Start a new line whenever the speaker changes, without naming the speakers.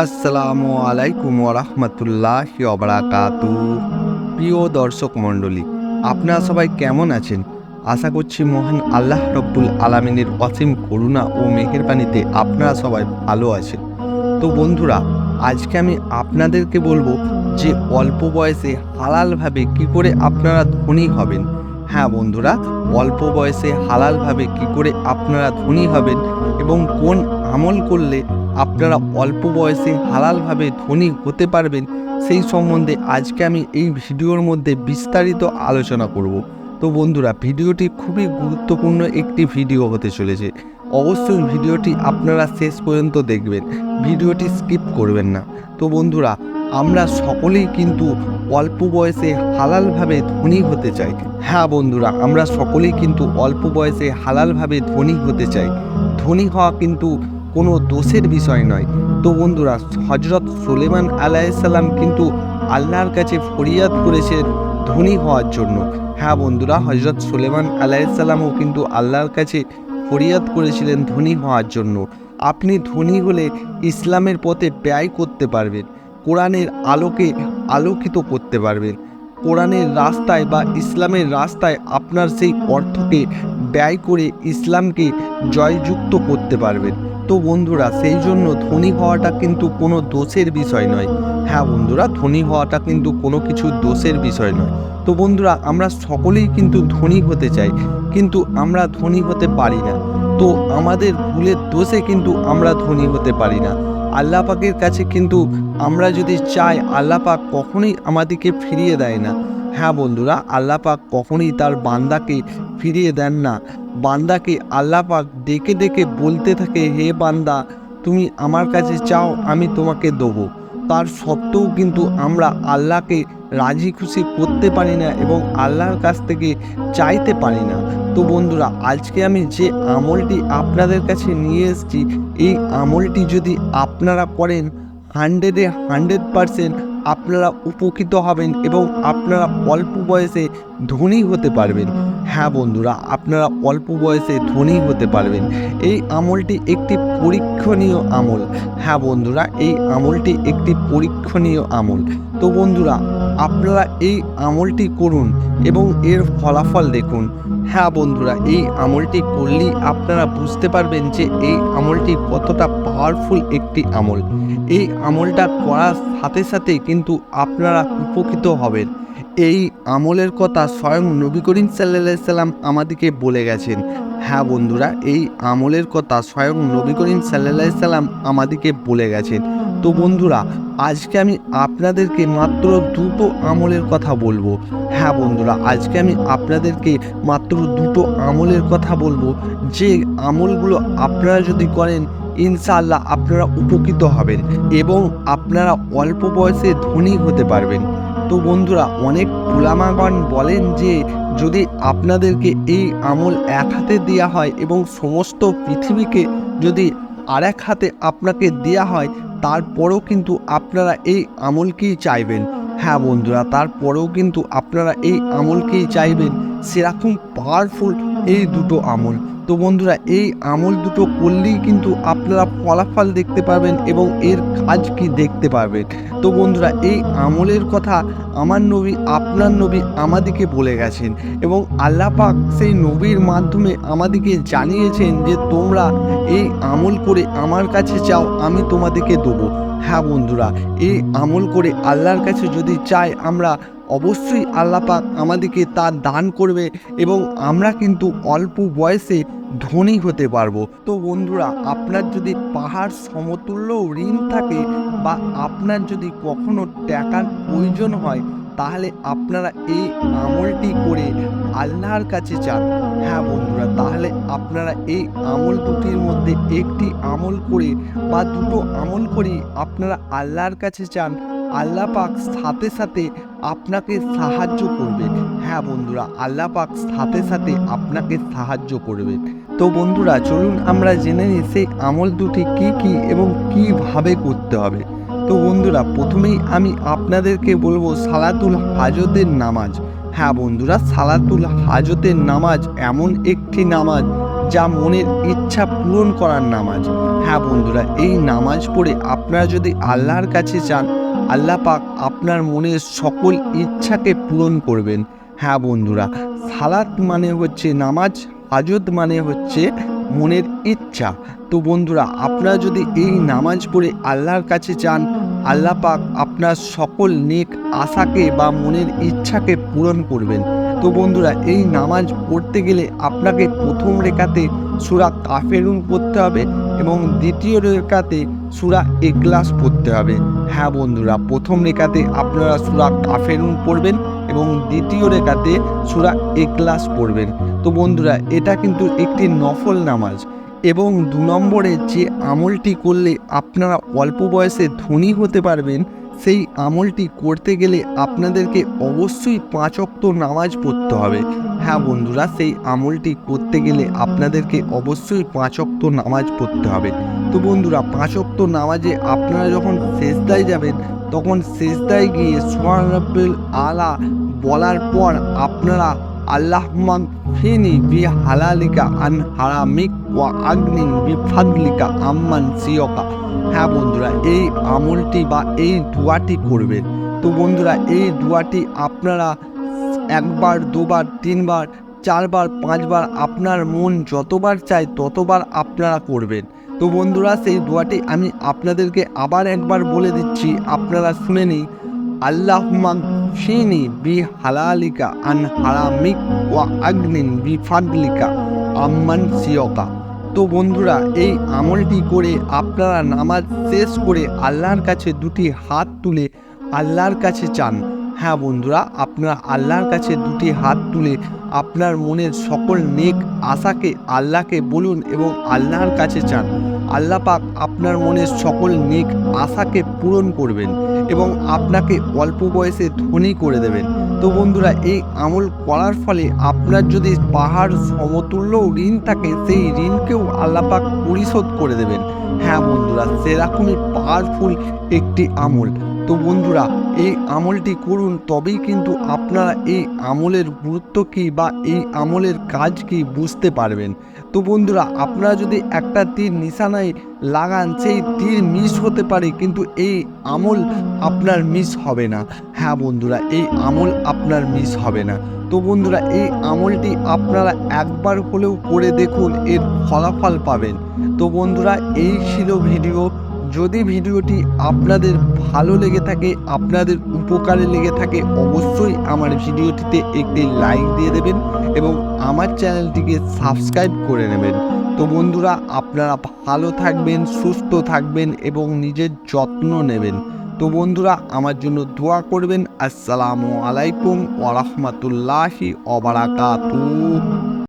আসসালামু আলাইকুম ওরহমতুল্লাহ অবরাকাতু প্রিয় দর্শক মণ্ডলী, আপনারা সবাই কেমন আছেন? আশা করছি মহান আল্লাহ রব্বুল আলমিনের অসীম করুণা ও মেহেরবানিতে আপনারা সবাই ভালো আছেন। তো বন্ধুরা, আজকে আমি আপনাদেরকে বলব যে অল্প বয়সে হালালভাবে কি করে আপনারা ধনী হবেন। হ্যাঁ বন্ধুরা, অল্প বয়সে হালালভাবে কি করে আপনারা ধনী হবেন এবং কোন আমল করলে আপনারা অল্প বয়সে হালালভাবে ধনী হতে পারবেন। সেই সম্বন্ধে আজকে আমি এই ভিডিওর মধ্যে বিস্তারিত আলোচনা করব। তো বন্ধুরা, ভিডিওটি খুবই গুরুত্বপূর্ণ একটি ভিডিও হতে চলেছে। অবশ্যই ভিডিওটি আপনারা শেষ পর্যন্ত দেখবেন। ভিডিওটি স্কিপ করবেন না। তো বন্ধুরা, আমরা সকলেই কিন্তু অল্প বয়সে হালালভাবে ধনী হতে চাই। হ্যাঁ বন্ধুরা, আমরা সকলেই কিন্তু অল্প বয়সে হালালভাবে ধনী হতে চাই। ধনী হওয়া কিন্তু কোনো দোষের বিষয় নয়। তো বন্ধুরা, হজরত সুলেমান আলাইসাল্লাম কিন্তু আল্লাহর কাছে ফরিয়াদ করেছেন ধনী হওয়ার জন্য। হ্যাঁ বন্ধুরা, হজরত সুলেমান আলাইসাল্লামও কিন্তু আল্লাহর কাছে ফরিয়াদ করেছিলেন ধনী হওয়ার জন্য। আপনি ধনী হলে ইসলামের পথে ব্যয় করতে পারবেন, কোরআনের আলোকে আলোকিত করতে পারবেন। কোরআনের রাস্তায় বা ইসলামের রাস্তায় আপনার সেই অর্থকে ব্যয় করে ইসলামকে জয়যুক্ত করতে পারবেন। তো বন্ধুরা, সেই জন্য ধনী হওয়াটা কিন্তু কোনো দোষের বিষয় নয়। হ্যাঁ বন্ধুরা, ধনী হওয়াটা কিন্তু কোনো কিছু দোষের বিষয় নয়। তো বন্ধুরা, আমরা সকলেই কিন্তু ধনী হতে চাই, কিন্তু আমরা ধনী হতে পারি না। তো আমাদের ভুলের দোষে কিন্তু আমরা ধনী হতে পারি না। আল্লাহ পাকের কাছে কিন্তু আমরা যদি চাই, আল্লাহ পাক কখনোই আমাদেরকে ফিরিয়ে দেয় না। হ্যাঁ বন্ধুরা, আল্লাহ পাক কখনোই তার বান্দাকে ফিরিয়ে দেন না। বান্দাকে আল্লাহ পাক ডেকে ডেকে বলতে থাকে, হে বান্দা, তুমি আমার কাছে চাও, আমি তোমাকে দেবো। তার সত্ত্বেও কিন্তু আমরা আল্লাহকে রাজি খুশি করতে পারি না এবং আল্লাহর কাছ থেকে চাইতে পারি না। তো বন্ধুরা, আজকে আমি যে আমলটি আপনাদের কাছে নিয়ে এসেছি, এই আমলটি যদি আপনারা করেন হান্ড্রেডে হান্ড্রেড পারসেন্ট আপনারা উপকৃত হবেন এবং আপনারা অল্প বয়সে ধনী হতে পারবেন। হ্যাঁ বন্ধুরা, আপনারা অল্প বয়সে ধনী হতে পারবেন। এই আমলটি একটি পরীক্ষণীয় আমল। হ্যাঁ বন্ধুরা, এই আমলটি একটি পরীক্ষণীয় আমল। তো বন্ধুরা, আপনারা এই আমলটি করুন এবং এর ফলাফল দেখুন। হ্যাঁ বন্ধুরা, এই আমলটি করলেই আপনারা বুঝতে পারবেন যে এই আমলটি কতটা পাওয়ারফুল একটি আমল। এই আমলটা করার সাথে সাথে কিন্তু আপনারা উপকৃত হবেন। এই আমলের কথা স্বয়ং নবী করিম সাল্লা সাল্লাম আমাদেরকে বলে গেছেন। হ্যাঁ বন্ধুরা, এই আমলের কথা স্বয়ং নবী করিম সাল্লা সাল্লাম আমাদেরকে বলে গেছেন। তো বন্ধুরা আজকে আমি আপনাদেরকে মাত্র দুটো আমলের কথা বলব। হ্যাঁ বন্ধুরা, আজকে আমি আপনাদেরকে মাত্র দুটো আমলের কথা বলব। যে আমলগুলো আপনারা যদি করেন, ইনশাআল্লাহ আপনারা উপকৃত হবেন এবং আপনারা অল্প বয়সে ধনী হতে পারবেন। তো বন্ধুরা, অনেক উলামাগণ বলেন যে, যদি আপনাদেরকে এই আমল এক হাতে দেওয়া হয় এবং সমস্ত পৃথিবীকে যদি আর এক হাতে আপনাকে দেওয়া হয় তারপরেও কিন্তু আপনারা এই আমলকেই চাইবেন। হ্যাঁ বন্ধুরা, তারপরেও কিন্তু আপনারা এই আমলকেই চাইবেন। সেরকম পাওয়ারফুল এই দুটো আমল। তো বন্ধুরা, এই আমল দুটো করলেই কিন্তু আপনারা ফলাফল দেখতে পাবেন এবং এর কাজ কি দেখতে পারবেন। তো বন্ধুরা, এই আমলের কথা আমার নবী, আপনার নবী আমাদেরকে বলে গেছেন এবং আল্লাহ পাক সেই নবীর মাধ্যমে আমাদেরকে জানিয়েছেন যে তোমরা এই আমল করে আমার কাছে চাও, আমি তোমাদেরকে দেবো। হ্যাঁ বন্ধুরা, এই আমল করে আল্লাহর কাছে যদি চাই আমরা অবশ্যই আল্লাপাক আমাদেরকে তার দান করবে এবং আমরা কিন্তু অল্প বয়সে ধনী হতে পারব। তো বন্ধুরা, আপনার যদি পাহাড় সমতুল্য ঋণ থাকে বা আপনার যদি কখনো টাকার প্রয়োজন হয়, তাহলে আপনারা এই আমলটি করে আল্লাহর কাছে চান হ্যাঁ বন্ধুরা, তাহলে আপনারা এই আমল দুটির মধ্যে একটি আমল করে বা দুটো আমল করে আপনারা আল্লাহর কাছে চান আল্লাহ পাক সাথে সাথে আপনাকে সাহায্য করবে। হ্যাঁ বন্ধুরা, আল্লাহ পাক সাথে সাথে আপনাকে সাহায্য করবে। তো বন্ধুরা, চলুন আমরা জেনে নিই সেই আমল দুটি কি কি এবং কীভাবে করতে হবে। তো বন্ধুরা, প্রথমেই আমি আপনাদেরকে বলব সালাতুল হাজতের নামাজ। হ্যাঁ বন্ধুরা, সালাতুল হাজতের নামাজ এমন একটি নামাজ যা মনের ইচ্ছা পূরণ করার নামাজ। হ্যাঁ বন্ধুরা, এই নামাজ পড়ে আপনারা যদি আল্লাহর কাছে চান আল্লাহ পাক আপনার মনের সকল ইচ্ছাকে পূরণ করবেন। হ্যাঁ বন্ধুরা, সালাত মানে হচ্ছে নামাজ, হাজত মানে হচ্ছে মনের ইচ্ছা। তো বন্ধুরা, আপনারা যদি এই নামাজ পড়ে আল্লাহর কাছে চান আল্লাহ পাক আপনার সকল নেক আশাকে বা মনের ইচ্ছাকে পূরণ করবেন। তো বন্ধুরা, এই নামাজ পড়তে গেলে আপনাকে প্রথম রেখাতে সুরা কাফেরুন পড়তে হবে। এবং দ্বিতীয় রেখাতে সুরা এগলাস পড়তে হবে। হ্যাঁ বন্ধুরা, প্রথম রেখাতে আপনারা সুরা কাফেরুন পড়বেন এবং দ্বিতীয় রেখাতে সুরা এগলাস পড়বেন। তো বন্ধুরা, এটা কিন্তু একটি নফল নামাজ এবং দু নম্বরে যে আমলটি করলে আপনারা অল্প বয়সে ধনী হতে পারবেন সেই আমলটি করতে গেলে আপনাদেরকে অবশ্যই পাঁচ অক্ত নামাজ পড়তে হবে। হ্যাঁ বন্ধুরা, সেই আমলটি করতে গেলে আপনাদেরকে অবশ্যই পাঁচ অক্ত নামাজ পড়তে হবে। তো বন্ধুরা পাঁচ অক্ত নামাজে আপনারা যখন শেষদায় যাবেন, তখন শেষদায় গিয়ে সোহান রব্বুল আলা বলার পর আপনারা আল্লাহ ফিনি বি হালালিকা আন হারামিক ওয়া আগ্নিন বি আম্মান সিয়কা। হ্যাঁ বন্ধুরা, এই আমলটি বা এই দোয়াটি করবেন তো বন্ধুরা, এই দোয়াটি আপনারা একবার, দুবার, তিনবার, চারবার, পাঁচবার আপনার মন যতবার চায় ততবার আপনারা করবেন। তো বন্ধুরা, সেই দোয়াটি আমি আপনাদেরকে আবার একবার বলে দিচ্ছি, আপনারা শুনে নিন। আল্লাহ ফিনি বি হালালিকা আন হারামিক ওয়া আগ্নিন বি আম্মান সিয়কা তো বন্ধুরা, এই আমলটি করে আপনারা নামাজ শেষ করে আল্লাহর কাছে দুটি হাত তুলে আল্লাহর কাছে চান। হ্যাঁ বন্ধুরা, আপনারা আল্লাহর কাছে দুটি হাত তুলে আপনার মনের সকল নেক আশাকে আল্লাহকে বলুন এবং আল্লাহর কাছে চান। আল্লাহ পাক আপনার মনের সকল নেক আশাকে পূরণ করবেন। এবং আপনাকে অল্প বয়সে ধনী করে দেবেন। তো বন্ধুরা, এই আমল করার ফলে আপনার যদি পাহাড় সমতুল্য ঋণ থাকে, সেই ঋণকেও আল্লাপাক পরিশোধ করে দেবেন। হ্যাঁ বন্ধুরা, সেরকমই পাওয়ারফুল একটি আমল। তো বন্ধুরা এই আমলটি করুন, তবেই কিন্তু আপনারা এই আমলের গুরুত্ব কী বা এই আমলের কাজ কী বুঝতে পারবেন। তো বন্ধুরা, আপনারা যদি একটা তীর নিশানায় লাগান, সেই তীর মিস হতে পারে, কিন্তু এই আমল আপনার মিস হবে না। হ্যাঁ বন্ধুরা, এই আমল আপনার মিস হবে না। তো বন্ধুরা, এই আমলটি আপনারা একবার হলেও করে দেখুন, এর ফলাফল পাবেন। তো বন্ধুরা, এই ছিল ভিডিও। যদি ভিডিওটি আপনাদের ভালো লেগে থাকে, আপনাদের উপকারে লেগে থাকে, অবশ্যই আমার ভিডিওটিতে একটি লাইক দিয়ে দেবেন এবং আমার চ্যানেলটিকে সাবস্ক্রাইব করে নেবেন। তো বন্ধুরা, আপনারা ভালো থাকবেন, সুস্থ থাকবেন এবং নিজের যত্ন নেবেন। তো বন্ধুরা, আমার জন্য দোয়া করবেন। আসসালামু আলাইকুম ওরহমতুল্লাহি অবরাকাতু